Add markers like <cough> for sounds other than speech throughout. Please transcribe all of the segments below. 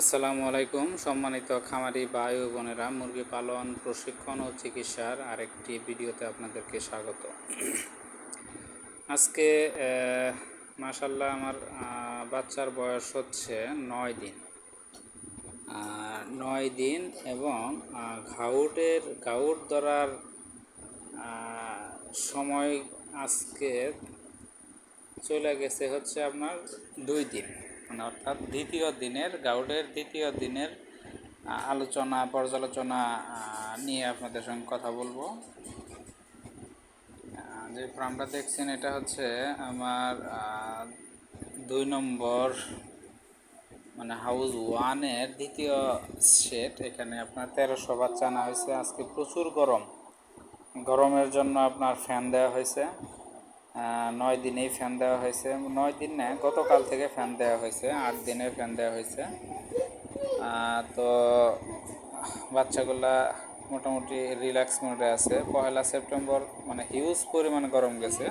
আসসালামু আলাইকুম। সম্মানিত খামারি ও বোনেরা, মুরগি পালন, প্রশিক্ষণ ও চিকিৎসার আরেকটি ভিডিওতে আপনাদেরকে স্বাগত। আজকে মাশাল্লাহ আমার বাচ্চার বয়স হচ্ছে নয় দিন। নয় দিন এবং ঘাউটের, ঘাউট ধরার সময় আজকে চলে গেছে হচ্ছে আপনার দুই দিন। মানে অর্থাৎ দ্বিতীয় দিনের, গাউডের দ্বিতীয় দিনের আলোচনা, পর্যালোচনা নিয়ে আপনাদের সঙ্গে কথা বলব। যে ফার্মটা দেখছেন, এটা হচ্ছে আমার দুই নম্বর মানে হাউস ওয়ানের দ্বিতীয় সেট। এখানে আপনার তেরোশো বাচ্চা আনা হয়েছে। আজকে প্রচুর গরম। গরমের জন্য আপনার ফ্যান দেওয়া হয়েছে। নয় দিনেই ফ্যান দেওয়া হয়েছে। নয় দিন না, গতকাল থেকে ফ্যান দেওয়া হয়েছে, আট দিনে ফ্যান দেওয়া হয়েছে। তো বাচ্চাগুলা মোটামুটি রিল্যাক্স মোডে আছে। পয়লা সেপ্টেম্বর মানে হিউজ পরিমাণ গরম গেছে।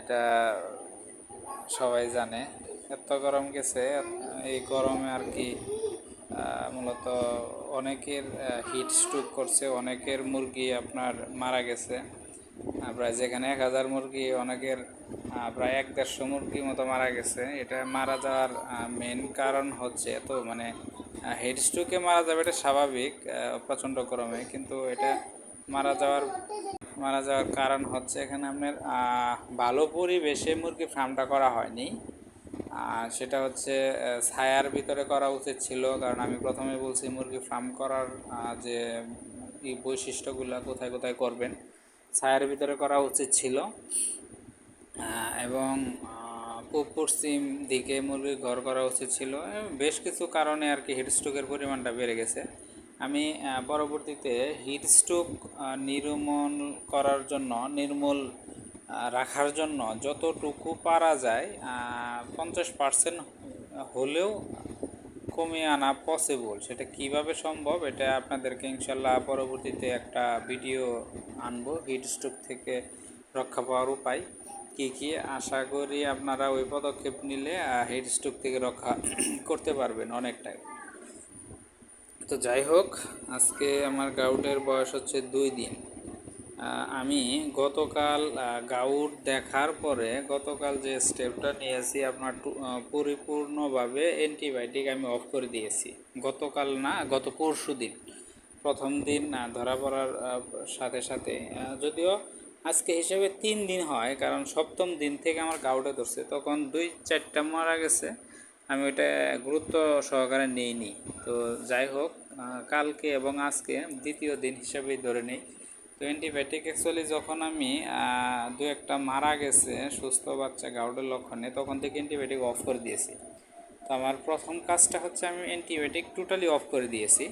এটা সবাই জানে। এত গরম গেছে, এই গরমে আর কি মূলত অনেকের হিট স্ট্রোক করছে, অনেকের মুরগি আপনার মারা গেছে। প্রায় যেখানে এক হাজার মুরগি, অনেকের প্রায় এক দেড়শো মুরগি মতো মারা গেছে। এটা মারা যাওয়ার মেন কারণ হচ্ছে তো মানে হেড স্ট্রোকে মারা যাবে এটা স্বাভাবিক প্রচণ্ড গরমে। কিন্তু এটা মারা যাওয়ার মারা যাওয়ার কারণ হচ্ছে এখানে আপনার ভালো পরিবেশে মুরগি ফার্মটা করা হয়নি। সেটা হচ্ছে ছায়ার ভিতরে করা উচিত ছিল। কারণ আমি প্রথমে বলছি মুরগি ফার্ম করার যে বৈশিষ্ট্যগুলো কোথায় কোথায় করবেন। ছায়ার ভিতরে করা উচিত ছিল। এবং পূব পশ্চিম দিকে মুরগির ঘর করা উচিত ছিল। বেশ কিছু কারণে আর কি হিটস্ট্রোকের পরিমাণটা বেড়ে গেছে। আমি পরবর্তীতে হিটস্ট্রোক নির্মূল করার জন্য, নির্মূল রাখার জন্য যতটুকু পারা যায় পঞ্চাশ পার্সেন্ট হলেও কমিয়ে আনা পসিবল সেটা কীভাবে সম্ভব, এটা আপনাদেরকে ইনশাল্লাহ পরবর্তীতে একটা ভিডিও আনব হিট স্ট্রোক থেকে রক্ষা পাওয়ার উপায় কি কি? আশা করি আপনারা ওই পদক্ষেপ নিলে হিট স্ট্রোক থেকে রক্ষা <clears throat> করতে পারবেন অনেকটাই। তো যাই হোক, আজকে আমার গাউটের বয়স হচ্ছে দুই দিন। আমি গতকাল গাউট দেখার পরে গতকাল যে স্টেপটা নিয়েছি, আপনার পরিপূর্ণভাবে অ্যান্টিবায়োটিক আমি অফ করে দিয়েছি। গতকাল না, গত পরশু দিন। প্রথম দিন ধরা পড়ার সাথে সাথে যদিও আজকে হিসেবে তিন দিন হয়, কারণ সপ্তম দিন থেকে আমার গাউটে ধরছে। তখন দুই চারটা মারা গেছে। আমি ওইটা গুরুত্ব সহকারে নিইনি। তো যাই হোক কালকে এবং আজকে দ্বিতীয় দিন হিসাবেই ধরে নিই। তো অ্যান্টিবায়োটিক অ্যাকচুয়ালি যখন আমি দু একটা মারা গেছে, সুস্থ বাচ্চা গাউডের লক্ষণে, তখন থেকে অ্যান্টিবায়োটিক অফ করে দিয়েছি। তো আমার প্রথম কাজটা হচ্ছে আমি অ্যান্টিবায়োটিক টোটালি অফ করে দিয়েছি।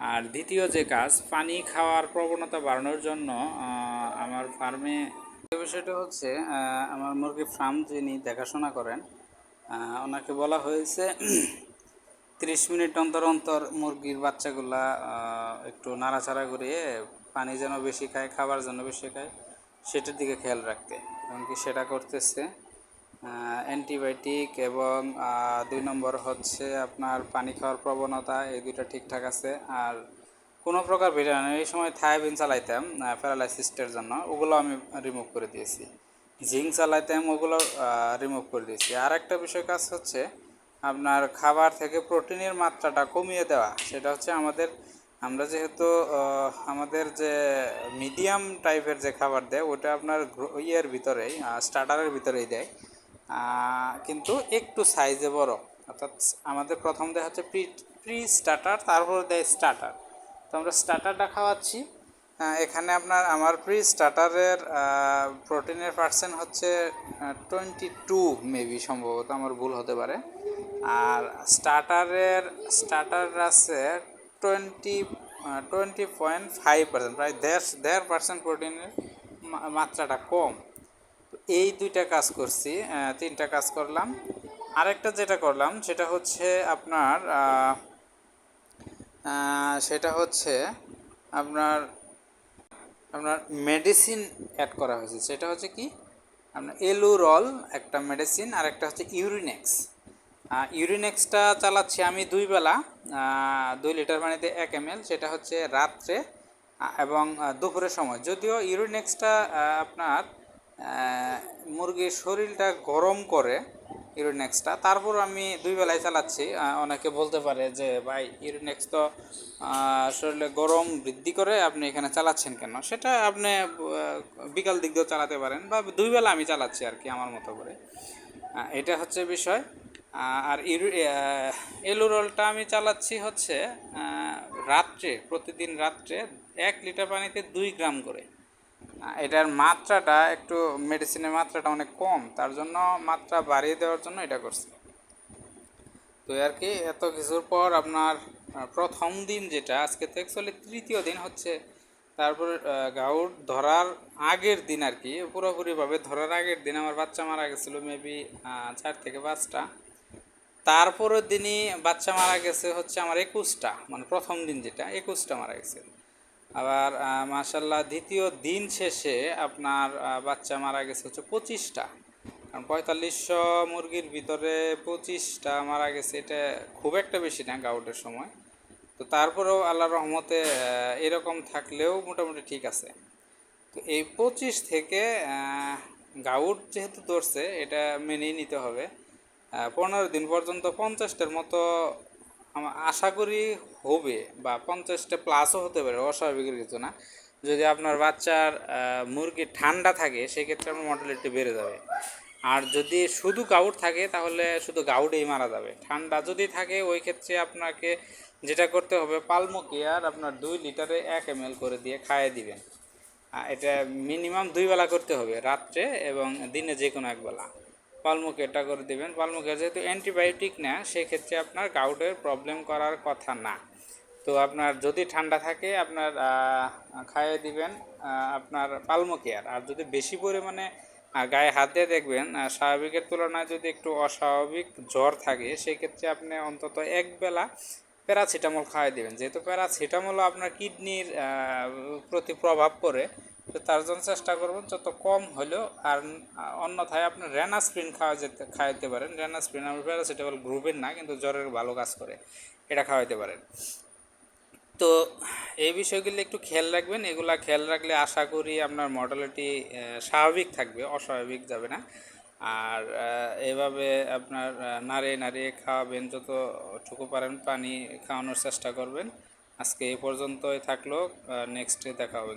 আর দ্বিতীয় যে কাজ, পানি খাওয়ার প্রবণতা বাড়ানোর জন্য আমার ফার্মে বিষয়টা হচ্ছে আমার মুরগি ফার্ম যিনি দেখাশোনা করেন ওনাকে বলা হয়েছে <clears throat> তিরিশ মিনিট অন্তর অন্তর মুরগির বাচ্চাগুলা একটু নাড়াচাড়া করিয়ে পানি যেন বেশি খায়, খাবার যেন বেশি খায়, সেটার দিকে খেয়াল রাখতে। এমনকি সেটা করতেছে অ্যান্টিবায়োটিক এবং দুই নম্বর হচ্ছে আপনার পানি খাওয়ার প্রবণতা, এই দুইটা ঠিকঠাক আছে। আর কোনো প্রকার ভিটামিন এই সময় থায়াবিন চালাইতাম প্যারালাইসিসটের জন্য। ওগুলো আমি রিমুভ করে দিয়েছি। জিঙ্ক চালাইতাম, ওগুলো রিমুভ করে দিয়েছি। আর একটা বিষয় কাজ হচ্ছে, আপনার খাবার থেকে প্রোটিনের মাত্রাটা কমিয়ে দেওয়া। সেটা হচ্ছে আমাদের, আমরা যেহেতু আমাদের যে মিডিয়াম টাইপের যে খাবার দেয়, ওটা আপনার ইয়ের ভিতরেই স্টার্টারের ভিতরেই দেয়। কিন্তু একটু সাইজে বড়। অর্থাৎ আমাদের প্রথম দেয় হচ্ছে প্রি প্রি স্টার্টার তারপর দেয় স্টার্টার তো আমরা স্টার্টারটা খাওয়াচ্ছি। এখানে আপনার আমার প্রি স্টার্টারের প্রোটিনের পার্সেন্ট হচ্ছে টোয়েন্টি টু মেবি সম্ভবত আমার ভুল হতে পারে। আর স্টার্টারের স্টার্টার আছে twenty twenty point five percent প্রায় দেড় দেড় পার্সেন্ট প্রোটিনের মাত্রাটা কম। এই দুইটা কাজ করছি তিনটা কাজ করলাম। আরেকটা যেটা করলাম, সেটা হচ্ছে আপনার সেটা হচ্ছে আপনার আপনার মেডিসিন অ্যাড করা হয়েছে। সেটা হচ্ছে কি? আপনার এলুরল একটা মেডিসিন আর একটা হচ্ছে ইউরিনেক্স ইউরিনেক্সটা চালাচ্ছি আমি দুই বেলা দুই লিটার পানিতে এক এম সেটা হচ্ছে রাত্রে এবং দুপুরের সময়। যদিও ইউরিনেক্সটা আপনার মুরগির শরীরটা গরম করে ইউরিনেক্সটা তারপর আমি দুই বেলায় চালাচ্ছি। অনেকে বলতে পারে যে, ভাই ইউরিনেক্স তো শরীরে গরম বৃদ্ধি করে আপনি এখানে চালাচ্ছেন কেন? সেটা আপনি বিকাল দিক দিয়েও চালাতে পারেন বা দুই বেলা আমি চালাচ্ছি আর কি আমার মতো করে। এটা হচ্ছে বিষয়। আর এলুরলটা আমি চালাচ্ছি হচ্ছে রাত্রে, প্রতিদিন রাত্রে এক লিটার পানিতে দুই গ্রাম করে। এটার মাত্রাটা একটু মেডিসিনের মাত্রাটা অনেক কম, তার জন্য মাত্রা বাড়িয়ে দেওয়ার জন্য এটা করছি। তো আর কি, এত কিছুর পর আপনার প্রথম দিন যেটা, আজকে তো অ্যাকচুয়ালি তৃতীয় দিন হচ্ছে, তারপর গাউট ধরার আগের দিন আর কি, পুরোপুরিভাবে ধরার আগের দিন আমার বাচ্চা মারা গেছিল মেবি চার থেকে পাঁচটা। তারপরের দিনই বাচ্চা মারা গেছে হচ্ছে আমার একুশটা মানে প্রথম দিন যেটা, একুশটা মারা গেছে। আবার মাশাল্লাহ দ্বিতীয় দিন শেষে আপনার বাচ্চা মারা গেছে হচ্ছে পঁচিশটা। কারণ পঁয়তাল্লিশশো মুরগির ভিতরে পঁচিশটা মারা গেছে, এটা খুব একটা বেশি না গাউটের সময়। তো তারপরেও আল্লাহর রহমতে এরকম থাকলেও মোটামুটি ঠিক আছে। তো এই পঁচিশ থেকে গাউট যেহেতু ধরছে, এটা মেনেই নিতে হবে। পনেরো দিন পর্যন্ত পঞ্চাশটার মতো আশা করি হবে বা পঞ্চাশটা প্লাসও হতে পারে, অস্বাভাবিকের কিছু না। যদি আপনার বাচ্চার মুরগি ঠান্ডা থাকে, সেক্ষেত্রে আপনার মর্টালিটি বেড়ে যাবে। আর যদি শুধু গাউট থাকে, তাহলে শুধু গাউটেই মারা যাবে। ঠান্ডা যদি থাকে, ওই ক্ষেত্রে আপনাকে যেটা করতে হবে পালমো কেয়ার আপনার দুই লিটারে এক এম করে দিয়ে খাইয়ে দিবেন। এটা মিনিমাম দুই বেলা করতে হবে, রাত্রে এবং দিনে যে কোনো এক বেলা। পালমুকেরটা করে দেবেন। পালমুকের যেহেতু অ্যান্টিবায়োটিক না, সেক্ষেত্রে আপনার গাউটের প্রবলেম করার কথা না। তো আপনার যদি ঠান্ডা থাকে, আপনার খাইয়ে দিবেন আপনার পালমোকেয়ার আর। যদি বেশি পরিমাণে গায়ে হাত দিয়ে দেখবেন স্বাভাবিকের তুলনায় যদি একটু অস্বাভাবিক জ্বর থাকে, সেক্ষেত্রে আপনি অন্তত এক বেলা প্যারাসিটামল খাওয়াই দেবেন। যেহেতু প্যারাসিটামলও আপনার কিডনির প্রতি প্রভাব পড়ে তো তার জন্য চেষ্টা করবেন, যত কম হলেও, আর অন্যথায় আপনি রেনাস্প্রিন খাওয়া যেতে, খাওয়াইতে পারেন। রেনাস্প্রিন আমার প্যারাসিটামল গ্রুপের না, কিন্তু জ্বরের ভালো কাজ করে, এটা খাওয়াইতে পারেন। তো এই বিষয়গুলো একটু খেয়াল রাখবেন। এগুলা খেয়াল রাখলে আশা করি আপনার মর্টালিটি স্বাভাবিক থাকবে, অস্বাভাবিক যাবে না। আর এভাবে আপনার নাড়িয়ে নাড়িয়ে খাওয়াবেন যতটুকু পারেন পানি খাওয়ানোর চেষ্টা করবেন। আজকে এ পর্যন্তই থাকল নেক্সটে দেখা হবে।